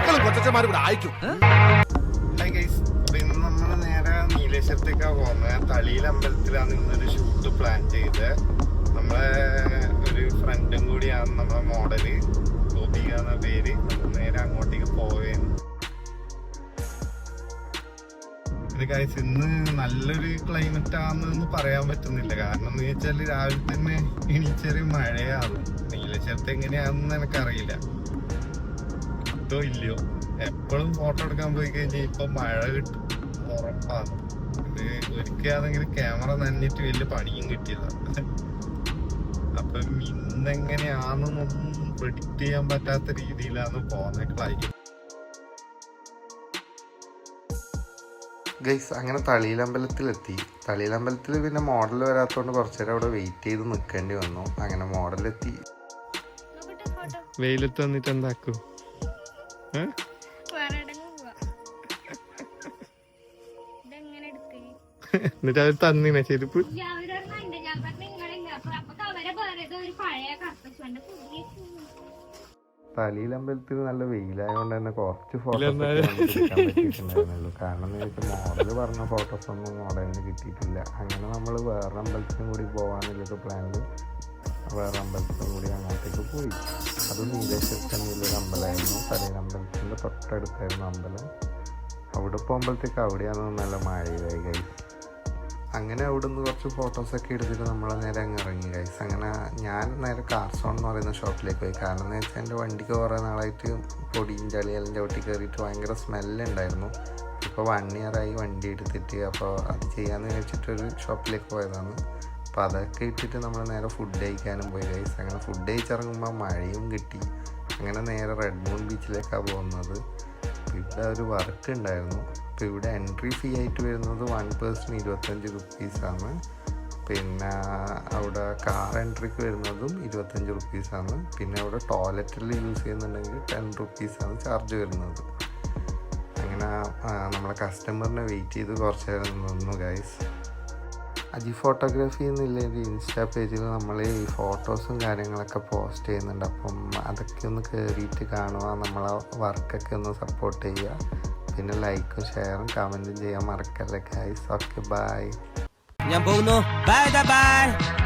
മക്കളും കൊച്ചന്മാരും കൂടെ അയക്കും. ഹായ് ഗൈസ് ഇന്ന് നമ്മൾ നേരെ നീലേശ്വരത്തേക്കാ പോകുന്നത് തളിയിൽ അമ്പലത്തിലാണ് ഇന്നൊരു ഷൂട്ട് പ്ലാൻ ചെയ്ത്. നമ്മളെ ഒരു ഫ്രണ്ടും കൂടിയാണ് നമ്മളെ മോഡൽ ഗോപിക എന്ന പേര്. നേരെ അങ്ങോട്ടേക്ക് പോവേന്ന് ഗൈസ് ഇന്ന് നല്ലൊരു ക്ലൈമറ്റ് ആണെന്ന് പറയാൻ പറ്റുന്നില്ല. കാരണം എന്ന് വെച്ചാൽ രാവിലെ തന്നെ എണീച്ചൊരു മഴയാണ് നീലേശ്വരത്ത് എങ്ങനെയാണെന്ന് എനിക്കറിയില്ല. കിട്ടോ ഇല്ലയോ? എപ്പോഴും ഫോട്ടോ എടുക്കാൻ പോയി കഴിഞ്ഞാൽ ഇപ്പൊ മഴ കിട്ടും. ഉറപ്പാണ്. ഇത് ഒരിക്കലാണെങ്കിൽ ക്യാമറ നനഞ്ഞിട്ട് വലിയ പണിയും കിട്ടിയില്ല. അപ്പൊ ഇന്നെങ്ങനെയാണെന്നൊന്നും പ്രിഡിക്റ്റ് ചെയ്യാൻ പറ്റാത്ത രീതിയിലാണ് പോന്നേക്കളായിരിക്കും ഗൈസ് അങ്ങനെ തളിയിലമ്പലത്തിലെത്തി. തളിയിലമ്പലത്തിൽ പിന്നെ മോഡൽ വരാത്തതുകൊണ്ട് കുറച്ച് നേരം അവിടെ വെയിറ്റ് ചെയ്ത് നിൽക്കേണ്ടി വന്നു. അങ്ങനെ മോഡലെത്തി വെയിലത്ത് വന്നിട്ട് എന്താക്കും? എന്നിട്ട് അവർ തന്നിനെ ചെരുപ്പ് തലയിൽ അമ്പലത്തിൽ നല്ല വെയിലായതുകൊണ്ട് തന്നെ കുറച്ച് ഫോട്ടോസ് കാരണം എന്ന് വെച്ചാൽ മോഡൽ പറഞ്ഞ ഫോട്ടോസ് ഒന്നും മോഡലിന് കിട്ടിയിട്ടില്ല. അങ്ങനെ നമ്മൾ വേറെ അമ്പലത്തിനും കൂടി പോകാനുള്ളൊരു പ്ലാനിൽ വേറെ അമ്പലത്തിൽ കൂടി അങ്ങോട്ടേക്ക് പോയി. അത് നീലേശ്വരത്തെ തന്നെയുള്ളൊരു അമ്പലമായിരുന്നു. അമ്പലത്തിന്റെ തൊട്ടടുത്തായിരുന്നു അമ്പലം. അവിടെ പോകുമ്പോഴത്തേക്ക് അവിടെയാണ് നല്ല മഴയായി കൈ അങ്ങനെ അവിടെ നിന്ന് കുറച്ച് ഫോട്ടോസൊക്കെ എടുത്തിട്ട് നമ്മൾ നേരെ അങ്ങ് ഇറങ്ങി ഗൈസ് അങ്ങനെ ഞാൻ നേരെ കാർസോൺ എന്ന് പറയുന്ന ഷോപ്പിലേക്ക് പോയി. കാരണം എന്ന് വെച്ചാൽ എന്റെ വണ്ടിക്ക് കുറേ നാളായിട്ട് പൊടിയും ചളിയെല്ലാം ചവിട്ടി കയറിയിട്ട് ഭയങ്കര സ്മെല്ലുണ്ടായിരുന്നു ഇപ്പോൾ വൺ ഇയറായി വണ്ടി എടുത്തിട്ട് അപ്പോൾ അത് ചെയ്യാമെന്ന് വെച്ചിട്ടൊരു ഷോപ്പിലേക്ക് പോയതാണ്. അപ്പോൾ അതൊക്കെ ഇട്ടിട്ട് നമ്മൾ നേരെ ഫുഡ് കഴിക്കാനും പോയി ഗൈസ് അങ്ങനെ ഫുഡ് കഴിച്ചിറങ്ങുമ്പോൾ മഴയും കിട്ടി. അങ്ങനെ നേരെ റെഡ് മൂൺ ബീച്ചിലേക്കാണ് പോകുന്നത് ഇവിടെ ഒരു വർക്ക് ഉണ്ടായിരുന്നു. അപ്പോൾ ഇവിടെ എൻട്രി ഫീ ആയിട്ട് വരുന്നത് വൺ പേഴ്സൺ ഇരുപത്തഞ്ച് റുപ്പീസാണ് പിന്നെ അവിടെ കാർ എൻട്രിക്ക് വരുന്നതും ഇരുപത്തഞ്ച് റുപ്പീസാണ് പിന്നെ അവിടെ ടോയ്ലറ്റിൽ യൂസ് ചെയ്യുന്നുണ്ടെങ്കിൽ ടെൻ റുപ്പീസാണ് ചാർജ് വരുന്നത്. അങ്ങനെ നമ്മളെ കസ്റ്റമറിനെ വെയിറ്റ് ചെയ്ത് കുറച്ച് നേരം നിന്നു ഗൈസ് അജി ഫോട്ടോഗ്രാഫി എന്നുള്ള ഒരു ഇൻസ്റ്റാ പേജിൽ നമ്മൾ ഈ ഫോട്ടോസും കാര്യങ്ങളൊക്കെ പോസ്റ്റ് ചെയ്യുന്നുണ്ട്. അപ്പം അതൊക്കെ ഒന്ന് കയറിയിട്ട് കാണുക നമ്മളെ വർക്കൊക്കെ ഒന്ന് സപ്പോർട്ട് ചെയ്യുക. പിന്നെ ലൈക്കും ഷെയറും കമന്റും ചെയ്യാൻ മറക്കല്ലേ ഗൈസ് ഓക്കെ ബൈ ഞാൻ പോകുന്നു. Bye bye